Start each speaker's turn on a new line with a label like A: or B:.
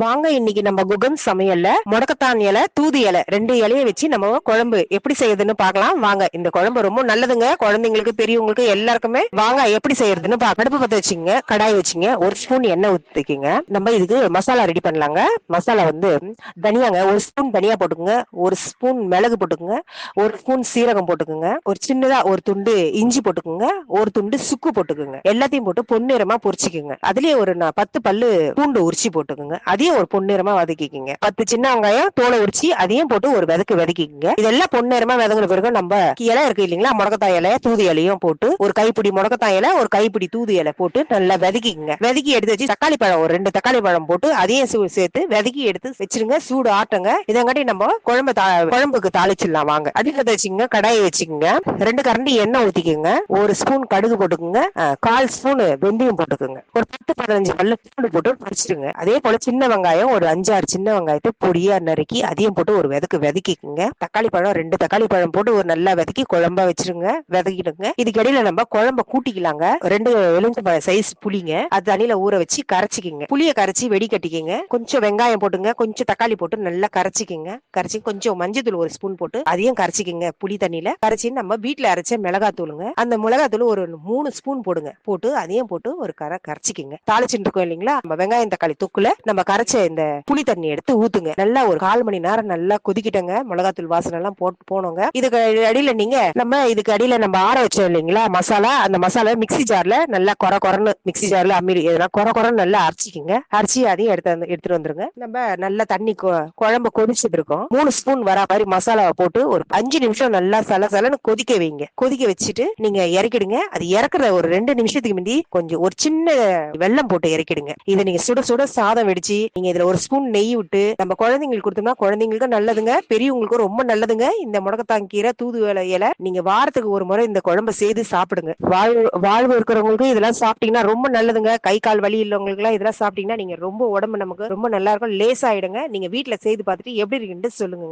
A: வாங்க இன்னைக்கு நம்ம குகன் சமையல்ல முடக்கத்தான் இலை தூது இலை ரெண்டு இலையை வச்சு நம்ம குழம்பு எப்படி செய்யறதுன்னு பார்க்கலாம். வாங்க இந்த குழம்பு ரொம்ப நல்லதுங்க. குழந்தைங்களுக்கு பெரியவங்களுக்கு எல்லாருக்குமே வாங்க எப்படி செய்யறதுன்னு பா அடுப்பு பத்த வச்சுங்க கடாய் வச்சுங்க ஒரு ஸ்பூன் எண்ணெய் ஊத்திக்கிங்க. நம்ம இதுக்கு மசாலா ரெடி பண்ணலாங்க. மசாலா வந்து தனியாங்க ஒரு ஸ்பூன் தனியா போட்டுக்குங்க ஒரு ஸ்பூன் மிளகு போட்டுக்குங்க ஒரு ஸ்பூன் சீரகம் போட்டுக்குங்க ஒரு சின்னதா ஒரு துண்டு இஞ்சி போட்டுக்குங்க ஒரு துண்டு சுக்கு போட்டுக்குங்க. எல்லாத்தையும் போட்டு பொன்னிறமா பொரிச்சுக்குங்க. அதுலயே ஒரு பத்து பல்லு பூண்டு உரிச்சு போட்டுக்குங்க. அதையும் ஒரு பொன்னிறமா வதக்கிக்குங்க. பத்து சின்ன வெங்காயம் தோலை உரிச்சு அதையும் போட்டு ஒரு விதக்கு வதக்கிக்குங்க. இதெல்லாம் பொன்னிறமா வதங்கின பிறகு நம்ம இலை இருக்கு இல்லைங்களா முடக்கத்தாய் இலைய தூது இலையும் போட்டு ஒரு கைப்பிடி முடக்கத்தாய் இலை ஒரு கைப்பிடி தூது இலை போட்டு நல்லா வதக்கிக்குங்க. வதக்கி எடுத்து வச்சு தக்காளி பழம் ஒரு ரெண்டு தக்காளி பழம் போட்டு அதையும் சூ- சேர்த்து வதக்கி எடுத்து வச்சிருங்க சூடு ஆட்டுங்க. இதங்காட்டி நம்ம குழம்பு தா- குழம்புக்கு தாளிச்சிடலாம் வாங்க. அடிக்கத்தை வச்சுக்கோங்க கடாயை வச்சுக்கோங்க. ரெண்டு கரண்டி எண்ணெய் ஊத்திக்கோங்க. ஒரு ஸ்பூன் கடுகு போட்டுக்கோங்க. கால் ஸ்பூன் வெந்தயம் போட்டுக்கோங்க. ஒரு பத்து பதினஞ்சு பல்லு பூண்டு போட்டு பொரிச்சிடுங்க. அதே போல சின்ன வெங்காயம் ஒரு அஞ்சாறு சின்ன வெங்காயத்தை பொடியா நறுக்கி அதையும் போட்டு ஒரு விதக்கு வெதக்கிக்குங்க. தக்காளி பழம் ரெண்டு தக்காளி பழம் போட்டு ஒரு நல்லா வெதக்கி குழம்பா வச்சிருங்க. வெதக்கிடுங்க. இதுக்கு இடையில நம்ம குழம்ப கூட்டிக்கலாங்க. ரெண்டு எலுமிச்சை சைஸ் புளிங்க. அது தண்ணியில ஊற வச்சு கரைச்சிக்கிங்க. புளிய கரைச்சி வெடி கட்டிக்கிங்க கொஞ்சம் வெங்காயம் போட்டுங்க. கொஞ்சம் தக்காளி போட்டு நல்லா கரைச்சிக்கிங்க. கரைச்சி கொஞ்சம் மஞ்சத்தூள் ஒரு ஸ்பூன் போட்டு அதையும் கரைச்சிக்கிங்க. புளி தண்ணியில. கரைச்சி நம்ம வீட்டுல அரைச்ச மிளகாத்தூளுங்க. அந்த மிளகாத்தூள் ஒரு மூணு ஸ்பூன் போடுங்க. போட்டு அதையும் போட்டு ஒரு கரை கரைச்சிக்கிங்க. தாளிச்சுட்டு இருக்கோம் இல்லைங்களா? நம்ம வெங்காயம் தக்காளி தொக்குல நம்ம அரைச்ச இந்த புளி தண்ணி எடுத்து ஊத்துங்க. நல்லா ஒரு கால் மணி நேரம் நல்லா கொதிக்கிட்டங்க. மிளகாத்தூள் வாசனை எல்லாம் போட்டு போனோங்க. இதுக்கு அடியில நீங்க நம்ம இதுக்கு அடியில நம்ம ஆற வச்சோம் இல்லைங்களா மசாலா அந்த மசாலா மிக்ஸி ஜார்ல நல்லா கொர கொரன்னு மிக்சி ஜார்ல அம்மிடி எதனா கொர கொரன்னு நல்லா அரைச்சிக்கோங்க. அரைச்சி அதையும் எடுத்து வந்து எடுத்துட்டு வந்துருங்க. நம்ம நல்லா தண்ணி கொ- குழம்பு கொதிச்சுட்டு இருக்கோம். மூணு ஸ்பூன் வரா மாதிரி மசாலாவை போட்டு ஒரு அஞ்சு நிமிஷம் நல்லா சல சலன்னு கொதிக்க வைங்க. கொதிக்க வச்சுட்டு நீங்க இறக்கிடுங்க. அது இறக்குற ஒரு ரெண்டு நிமிஷத்துக்கு முந்தி கொஞ்சம் ஒரு சின்ன வெல்லம் போட்டு இறக்கிடுங்க. இதை நீங்க சுட சுட சாதம் வெடிச்சு நீங்க இதுல ஒரு ஸ்பூன் நெய் விட்டு நம்ம குழந்தைங்களுக்கு கொடுத்தோம்னா குழந்தைங்களுக்கும் நல்லதுங்க பெரியவங்களுக்கும் ரொம்ப நல்லதுங்க. இந்த முடக்கத்தான் கீரை தூது இலை இலை நீங்க வாரத்துக்கு ஒரு முறை இந்த குழம்பு செய்து சாப்பிடுங்க. வாழ்வு வாழ்வு இருக்கிறவங்களுக்கு இதெல்லாம் சாப்பிட்டீங்கன்னா ரொம்ப நல்லதுங்க. கை கால் வலி இல்லவங்களுக்கு எல்லாம் இதெல்லாம் சாப்பிட்டீங்கன்னா நீங்க ரொம்ப உடம்பு நமக்கு ரொம்ப நல்லா இருக்கும். லேசாயிடுங்க. நீங்க வீட்டுல செய்து பார்த்துட்டு எப்படி இருக்குன்னு சொல்லுங்க